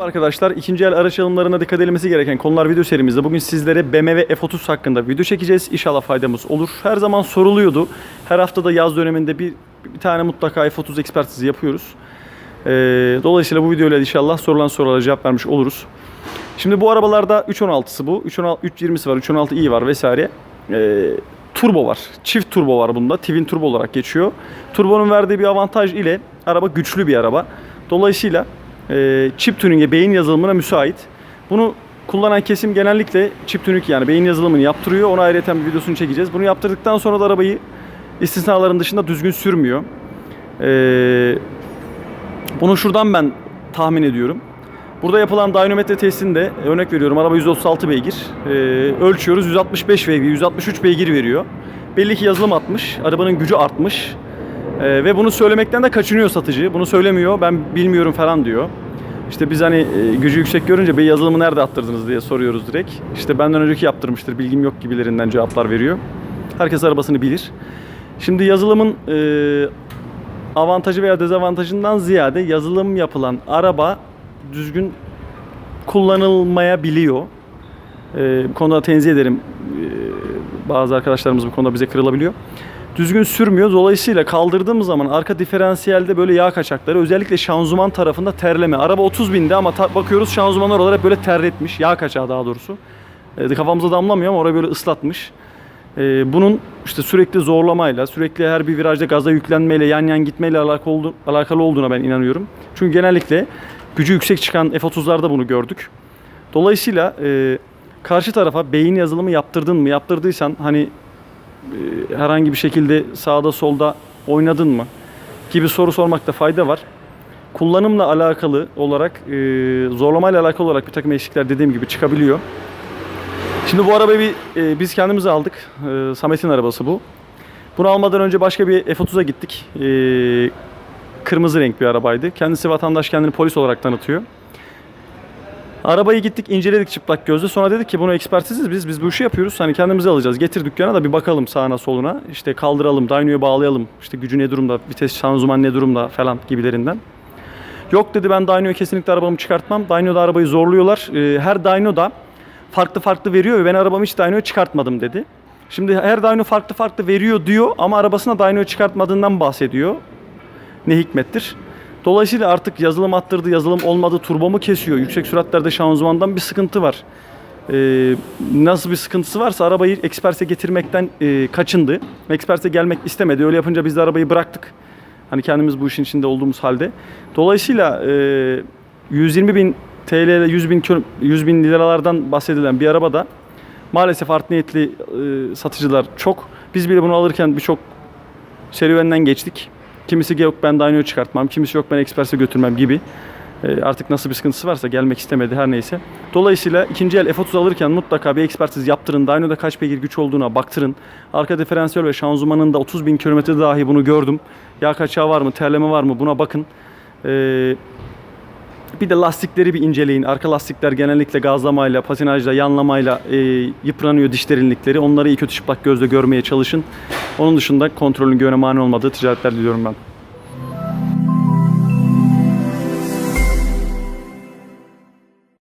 Arkadaşlar ikinci el araç alımlarına dikkat edilmesi gereken konular video serimizde bugün sizlere BMW F30 hakkında video çekeceğiz. İnşallah faydamız olur. Her zaman soruluyordu. Her hafta da yaz döneminde bir, bir tane mutlaka F30 ekspertizi yapıyoruz. Ee, dolayısıyla bu videoyla inşallah sorulan sorulara cevap vermiş oluruz. Şimdi bu arabalarda 316'sı bu. 316, 320'si var, 316i var vesaire. Ee, turbo var. Çift turbo var bunda. Twin turbo olarak geçiyor. Turbonun verdiği bir avantaj ile araba güçlü bir araba. Dolayısıyla e, chip tuning'e beyin yazılımına müsait. Bunu kullanan kesim genellikle chip tuning yani beyin yazılımını yaptırıyor. Ona ayrıca bir videosunu çekeceğiz. Bunu yaptırdıktan sonra da arabayı istisnaların dışında düzgün sürmüyor. Ee, bunu şuradan ben tahmin ediyorum. Burada yapılan dynometre testinde örnek veriyorum araba 136 beygir. Ee, ölçüyoruz 165 beygir, 163 beygir veriyor. Belli ki yazılım atmış, arabanın gücü artmış. Ee, ve bunu söylemekten de kaçınıyor satıcı. Bunu söylemiyor, ben bilmiyorum falan diyor. İşte biz hani e, gücü yüksek görünce bey yazılımı nerede attırdınız diye soruyoruz direkt. İşte benden önceki yaptırmıştır, bilgim yok gibilerinden cevaplar veriyor. Herkes arabasını bilir. Şimdi yazılımın e, avantajı veya dezavantajından ziyade yazılım yapılan araba düzgün kullanılmayabiliyor. Ee, bu konuda tenzih ederim. Ee, bazı arkadaşlarımız bu konuda bize kırılabiliyor. Düzgün sürmüyor. Dolayısıyla kaldırdığımız zaman arka diferansiyelde böyle yağ kaçakları özellikle şanzıman tarafında terleme. Araba 30 binde ama bakıyoruz şanzıman oralar hep böyle terletmiş. Yağ kaçağı daha doğrusu. Ee, kafamıza damlamıyor ama orayı böyle ıslatmış. Ee, bunun işte sürekli zorlamayla, sürekli her bir virajda gaza yüklenmeyle, yan yan gitmeyle alakalı, oldu- alakalı olduğuna ben inanıyorum. Çünkü genellikle gücü yüksek çıkan F-30'larda bunu gördük. Dolayısıyla e, karşı tarafa beyin yazılımı yaptırdın mı? Yaptırdıysan hani e, herhangi bir şekilde sağda solda oynadın mı? Gibi soru sormakta fayda var. Kullanımla alakalı olarak, e, zorlamayla alakalı olarak bir takım eksikler dediğim gibi çıkabiliyor. Şimdi bu arabayı bir, e, biz kendimiz aldık. E, Samet'in arabası bu. Bunu almadan önce başka bir F30'a gittik. E, kırmızı renk bir arabaydı. Kendisi vatandaş kendini polis olarak tanıtıyor. Arabayı gittik inceledik çıplak gözle. Sonra dedik ki bunu ekspertiziz biz. Biz bu işi yapıyoruz. Hani kendimize alacağız. Getir dükkana da bir bakalım sağına soluna. İşte kaldıralım, dyno'ya bağlayalım. İşte gücü ne durumda, vites şanzıman ne durumda falan gibilerinden. Yok dedi ben dyno'ya kesinlikle arabamı çıkartmam. Dyno'da arabayı zorluyorlar. Ee, her dyno'da farklı farklı veriyor ve ben arabamı hiç dyno'ya çıkartmadım dedi. Şimdi her dyno farklı farklı veriyor diyor ama arabasına dyno'ya çıkartmadığından bahsediyor. Ne hikmettir. Dolayısıyla artık yazılım attırdı, yazılım olmadı, turbomu kesiyor. Yüksek süratlerde şanzımandan bir sıkıntı var. Ee, nasıl bir sıkıntısı varsa arabayı Expert'e getirmekten e, kaçındı. Expert'e gelmek istemedi. Öyle yapınca biz de arabayı bıraktık. Hani kendimiz bu işin içinde olduğumuz halde. Dolayısıyla e, 120 bin TL, 100 bin, kilo- 100 bin liralardan bahsedilen bir arabada maalesef art niyetli e, satıcılar çok. Biz bile bunu alırken birçok serüvenden geçtik. Kimisi yok ben dyno'yu çıkartmam, kimisi yok ben Express'e götürmem gibi. E, artık nasıl bir sıkıntısı varsa gelmek istemedi her neyse. Dolayısıyla ikinci el F30 alırken mutlaka bir ekspertiz yaptırın. Dyno'da kaç beygir güç olduğuna baktırın. Arka diferansiyel ve şanzımanında 30 bin kilometre dahi bunu gördüm. Yağ kaçağı var mı, terleme var mı buna bakın. E, bir de lastikleri bir inceleyin. Arka lastikler genellikle gazlamayla, patinajla, yanlamayla e, yıpranıyor diş derinlikleri. Onları iyi kötü çıplak gözle görmeye çalışın. Onun dışında kontrolün güvene mani olmadığı ticaretler diliyorum ben.